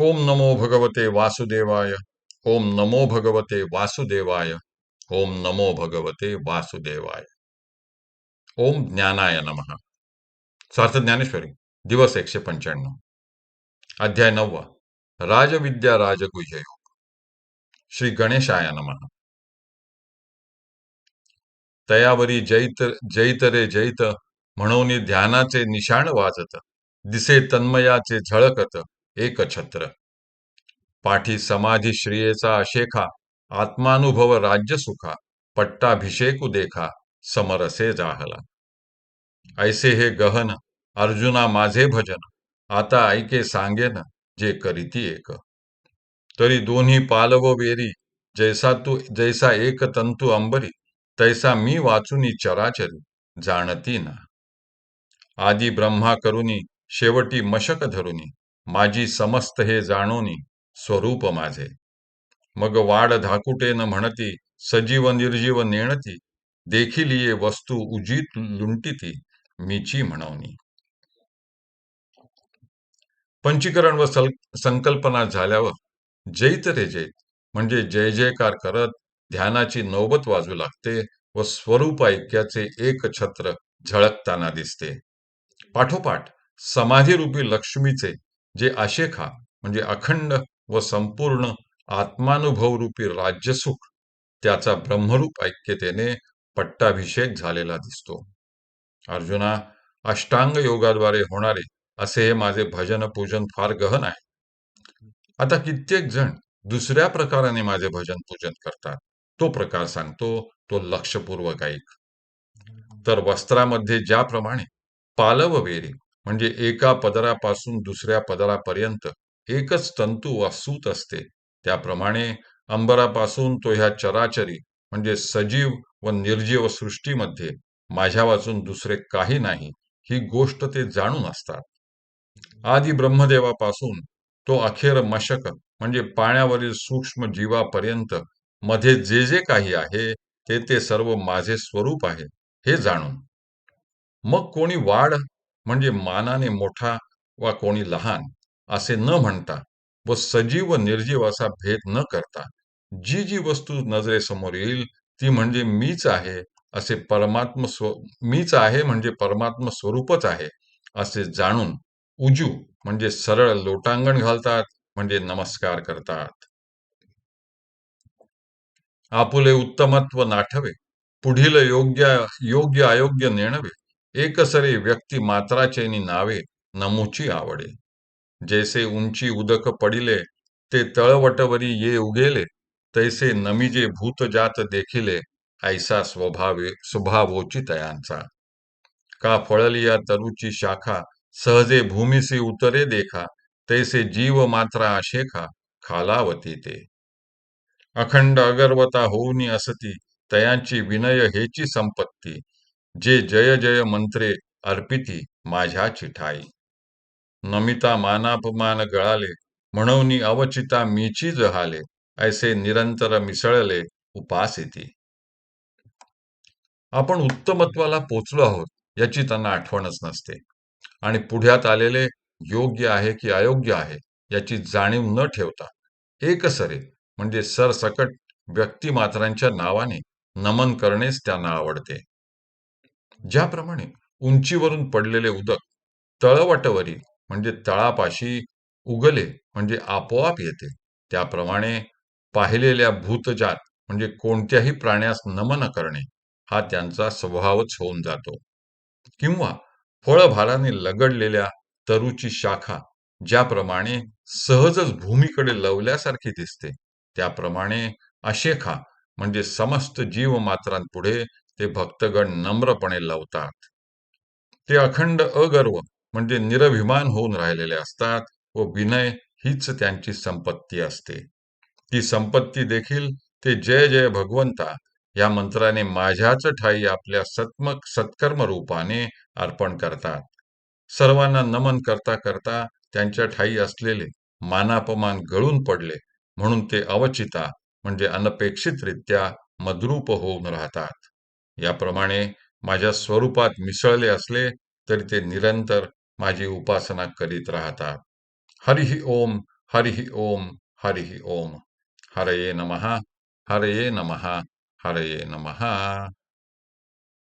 ओम नमो भगवते वासुदेवाय ओम नमो भगवते वासुदेवाय ओम नमो भगवते वासुदेवाय। ओम ज्ञानाय नमः। स्वार्थ ज्ञानेश्वरी दिवस एकशे पंच्याण्णव। अध्याय नववा राजविद्या राजगुह्य योग। श्री गणेशाय नमः। तयावरी जैत जैत रे जैत म्हणून ध्यानाचे निशाण वाजत दिसे तन्मयाचे झळकत एकछत्र. पाठी समाधी श्रियेचा अशेखा आत्मानुभव राज्य सुखा देखा समरसे जाहला. ऐसे हे गहन अर्जुना माझे भजन आता ऐके सांगेन जे करीती एक. तरी दोन्ही पालव वेरी जैसा तू जैसा एक तंतू अंबरी तैसा मी वाचुनी चराचरी जाणती ना. आदी ब्रह्मा करुनी शेवटी मशक धरुनी माझी समस्त हे जाणोनी स्वरूप माझे. मग वाढ धाकुटेन म्हणती सजीव निर्जीव नेणती देखील ये वस्तू उजीत लुंटिती मीची म्हणवनी पंचीकरण व संकल्पना झाल्यावर जैत रे जैत म्हणजे जय जयकार करत ध्यानाची नौबत वाजू लागते व स्वरूप ऐक्याचे एक छत्र झळकताना दिसते. पाठोपाठ समाधीरूपी लक्ष्मीचे जे आशेखा म्हणजे अखंड व संपूर्ण आत्मानुभवरूपी राज्यसुख त्याचा ब्रह्मरूप ऐक्यतेने पट्टाभिषेक झालेला दिसतो. अर्जुना अष्टांग योगाद्वारे होणारे असे हे माझे भजन पूजन फार गहन आहे. आता कित्येक जण दुसऱ्या प्रकाराने माझे भजन पूजन करतात. तो प्रकार सांगतो तो लक्षपूर्वक ऐक. तर वस्त्रामध्ये ज्याप्रमाणे पालव वेरी म्हणजे एका पदरापासून दुसऱ्या पदरापर्यंत एकच तंतू वा सूत असते. त्याप्रमाणे अंबरापासून तो ह्या चराचरी म्हणजे सजीव व निर्जीव सृष्टीमध्ये माझ्या वाचून दुसरे काही नाही ही गोष्ट ते जाणून असतात. आदी ब्रह्मदेवापासून तो अखेर मशक म्हणजे पाण्यावरील सूक्ष्म जीवापर्यंत मध्ये जे जे काही आहे ते ते सर्व माझे स्वरूप आहे हे जाणून. मग कोणी वाढ म्हणजे मानाने मोठा वा कोणी लहान असे न म्हणता व सजीव व निर्जीव असा भेद न करता जी जी वस्तू नजरेसमोर येईल ती म्हणजे मीच आहे असे परमात्म स्व मीच आहे म्हणजे परमात्म स्वरूपच आहे असे जाणून उजू म्हणजे सरळ लोटांगण घालतात म्हणजे नमस्कार करतात. आपुले उत्तमत्व नाठवे पुढील योग्य योग्य अयोग्य नेणवे. एकसरे व्यक्ती मात्राचेनी नावे नमुची आवडे. जैसे उंची उदक पडिले ते तळवटवरी ये उगेले तैसे नमिजे भूतजात देखिले ऐसा स्वभावे स्वभावोची तयांचा. का फळली या तरुची शाखा सहजे भूमिसी उतरे देखा तैसे जीव मात्रा आशेखा खालावती ते. अखंड अगर्वता होऊनी असती तयांची विनय हेची संपत्ती जे जय जय मंत्रे अर्पिती माझ्या चिठाई. नमिता मानापमान गळाले म्हणून अवचिता मीची जहाले ऐसे निरंतर मिसळले उपास येते. आपण उत्तमत्वाला पोचलो आहोत याची त्यांना आठवणच नसते. आणि पुढ्यात आलेले योग्य आहे की अयोग्य आहे याची जाणीव न ठेवता. एकसरे म्हणजे सरसकट व्यक्तिमात्रांच्या नावाने नमन करणेच त्यांना आवडते. ज्याप्रमाणे उंचीवरून पडलेले उदक तळवटवरी म्हणजे तळापाशी उगले म्हणजे आपोआप येते. त्याप्रमाणे पाहिलेल्या भूतजात म्हणजे कोणत्याही प्राण्यास नमन करणे हा त्यांचा स्वभावच होऊन जातो. किंवा फळभाराने लगडलेल्या तरूची शाखा ज्याप्रमाणे सहजच भूमीकडे लवल्यासारखी दिसते त्याप्रमाणे अशेखा म्हणजे समस्त जीवमात्रांपुढे ते भक्तगण नम्रपणे लावतात. ते अखंड अगर्व म्हणजे निरभिमान होऊन राहिलेले असतात व विनय हीच त्यांची संपत्ती असते. ती संपत्ती देखील ते जय जय भगवंता या मंत्राने माझ्याच ठाई आपल्या सत्मक सत्कर्म रूपाने अर्पण करतात. सर्वांना नमन करता करता त्यांच्या ठाई असलेले मानापमान गळून पडले म्हणून ते अवचिता म्हणजे अनपेक्षितरित्या मद्रूप होऊन राहतात. याप्रमाणे माझ्या स्वरूपात मिसळले असले तरी ते निरंतर माझी उपासना करीत राहतात. हरिही ओम हरिः ओम हरिः ओम. हरये नमः हरये नमः हरये नमः.